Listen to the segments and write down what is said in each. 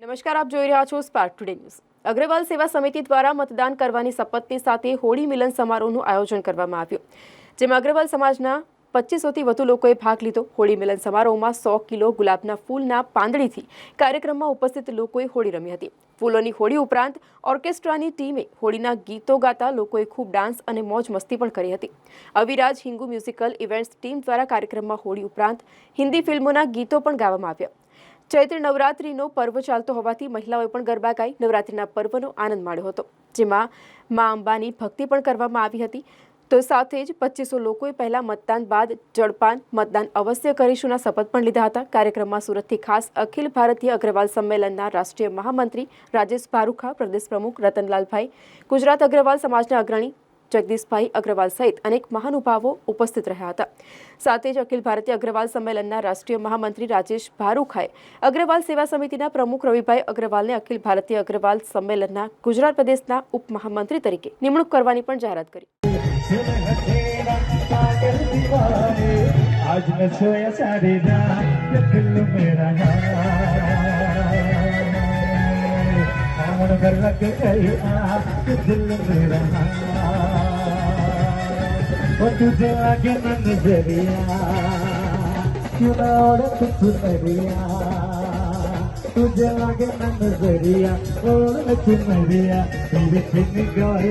નમસ્કાર, આપ જોઈ રહ્યા છો સ્પાર્ક ટુડે ન્યૂઝ અગ્રવાલ સેવા સમિતિ દ્વારા મતદાન કરવાની શપથની સાથે હોળી મિલન સમારોહનું આયોજન કરવામાં આવ્યું. જેમાં અગ્રવાલ સમાજના પચીસોથી વધુ લોકોએ ભાગ લીધો. હોળી મિલન સમારોહમાં સો કિલો ગુલાબના ફૂલના પાંદડીથી કાર્યક્રમમાં ઉપસ્થિત લોકોએ હોળી રમી હતી. ફૂલોની હોળી ઉપરાંત ઓર્કેસ્ટ્રાની ટીમે હોળીના ગીતો ગાતા લોકોએ ખૂબ ડાન્સ અને મોજ મસ્તી પણ કરી હતી. Aviraj Hingu musical events team દ્વારા કાર્યક્રમમાં હોળી ઉપરાંત હિન્દી ફિલ્મોના ગીતો પણ ગાવામાં આવ્યા. ચૈત્ર નવરાત્રિનો પર્વ ચાલતો હોવાથી મહિલાઓએ પણ ગરબા ગાઈ નવરાત્રિના પર્વનો આનંદ માણ્યો હતો. જેમાં મા અંબાની ભક્તિ પણ કરવામાં આવી હતી. તો સાથે જ પચીસો લોકોએ પહેલા મતદાન બાદ જળપાન મતદાન અવશ્ય કરીશુંના શપથ પણ લીધા હતા. કાર્યક્રમમાં સુરતથી ખાસ અખિલ ભારતીય અગ્રવાલ સંમેલનના રાષ્ટ્રીય મહામંત્રી રાજેશ ભારુખા, પ્રદેશ પ્રમુખ રતનલાલભાઈ, ગુજરાત અગ્રવાલ સમાજના અગ્રણી જગદીશભાઈ અગ્રવાલ સહિત અનેક મહાનુભાવો ઉપસ્થિત રહ્યા હતા સાથે જ અખિલ ભારતીય અગ્રવાલ સંમેલનના રાષ્ટ્રીય મહામંત્રી રાજેશ ભારુખાએ અગ્રવાલ સેવા સમિતિના પ્રમુખ રવિભાઈ અગ્રવાલને અખિલ ભારતીય અગ્રવાલ સંમેલનના ગુજરાત પ્રદેશના ઉપમહામંત્રી તરીકે નિમણૂક કરવાની પણ જાહેરાત કરી नज़रिया तुंहिंजे लागे नथिया तुंहिंजे गाए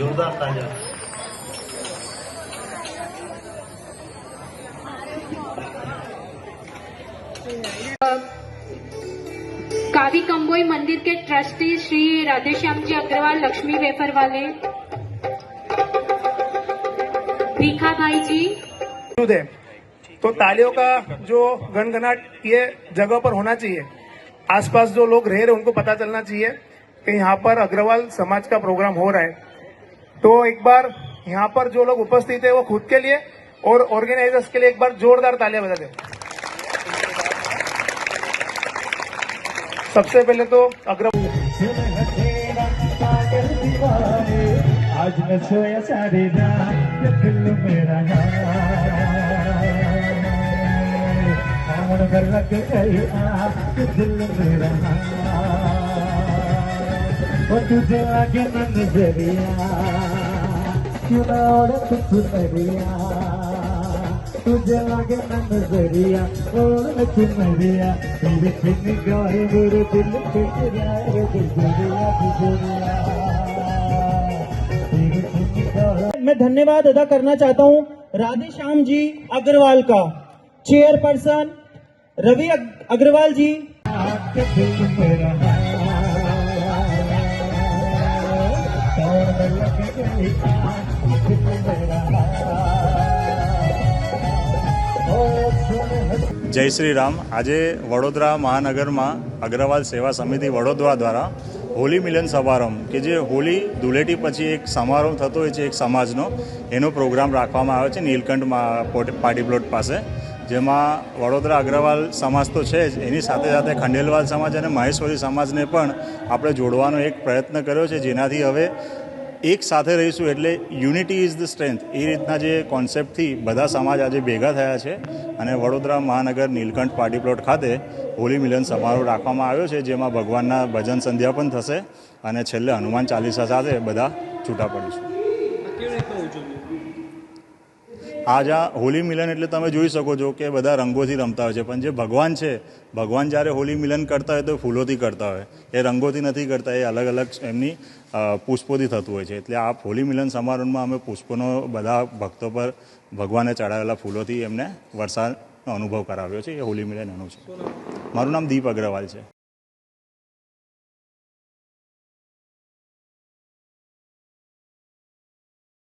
जोरदार ताज़ा कावी कंबोई मंदिर के ट्रस्टी श्री राधेश्याम जी अग्रवाल लक्ष्मी वेफर वाले। भीखा भाई जी। तो तालियों का जो गनगनाट ये जगह पर होना चाहिए आसपास जो लोग रह रहे उनको पता चलना चाहिए कि यहाँ पर अग्रवाल समाज का प्रोग्राम हो रहा है। तो एक बार यहाँ पर जो लोग उपस्थित है वो खुद के लिए और ऑर्गेनाइजर्स के लिए एक बार जोरदार तालियाँ बजा दें। सबसे पहले तो अग्रवाल आज सोया सारी दिल मेरा लग दिल मेरा वो तुझे नज़रिया क्यों ना ओढ़ नरिया तुझे लगे न नज़रिया ओढ़ नरिया तेरे गाए मेरे दिल पे गिरा गुजरिया गुजरिया तेरे चिन गाए मैं धन्यवाद अदा करना चाहता हूँ राधे श्याम जी अग्रवाल का चेयरपर्सन रवि अग्रवाल जी। જય શ્રી રામ. આજે વડોદરા મહાનગરમાં અગ્રવાલ સેવા સમિતિ વડોદરા દ્વારા હોલી મિલન સમારંભ, કે જે હોલી ધૂળેટી પછી એક સમારોહ થતો હોય છે એક સમાજનો, એનો પ્રોગ્રામ રાખવામાં આવ્યો છે નીલકંઠમાં પાર્ટી પ્લોટ પાસે, જેમાં વડોદરા અગ્રવાલ સમાજ તો છે જ. એની સાથે સાથે ખંડેલવાલ સમાજ અને મહેશ્વરી સમાજને પણ આપણે જોડવાનો એક પ્રયત્ન કર્યો છે. જેનાથી હવે એક સાથે રહીશું એટલે યુનિટી ઇઝ ધ સ્ટ્રેન્થ. એ રીતના જે કોન્સેપ્ટથી બધા સમાજ આજે ભેગા થયા છે અને વડોદરા મહાનગર નીલકંઠ પાર્ટી પ્લોટ ખાતે હોલી મિલન સમારોહ રાખવામાં આવ્યો છે, જેમાં ભગવાનના ભજન સંધ્યા પણ થશે અને છેલ્લે હનુમાન ચાલીસા સાથે બધા છૂટા પડીશું. આ હોલી મિલન એટલે તમે જોઈ શકો છો કે બધા રંગોથી રમતા હોય છે. પણ જે ભગવાન છે, ભગવાન જ્યારે હોલી મિલન કરતા હોય તો ફૂલોથી કરતા હોય. એ રંગોથી નથી કરતા, એ અલગ અલગ એમની પુષ્પોથી થતું હોય છે. એટલે આ હોલી મિલન સમારોહમાં અમે પુષ્પોનો બધા ભક્તો પર ભગવાને ચડાવેલા ફૂલોથી એમને વરસાદનો અનુભવ કરાવ્યો છે. એ હોલી મિલન એનું છે. મારું નામ દીપ અગ્રવાલ છે.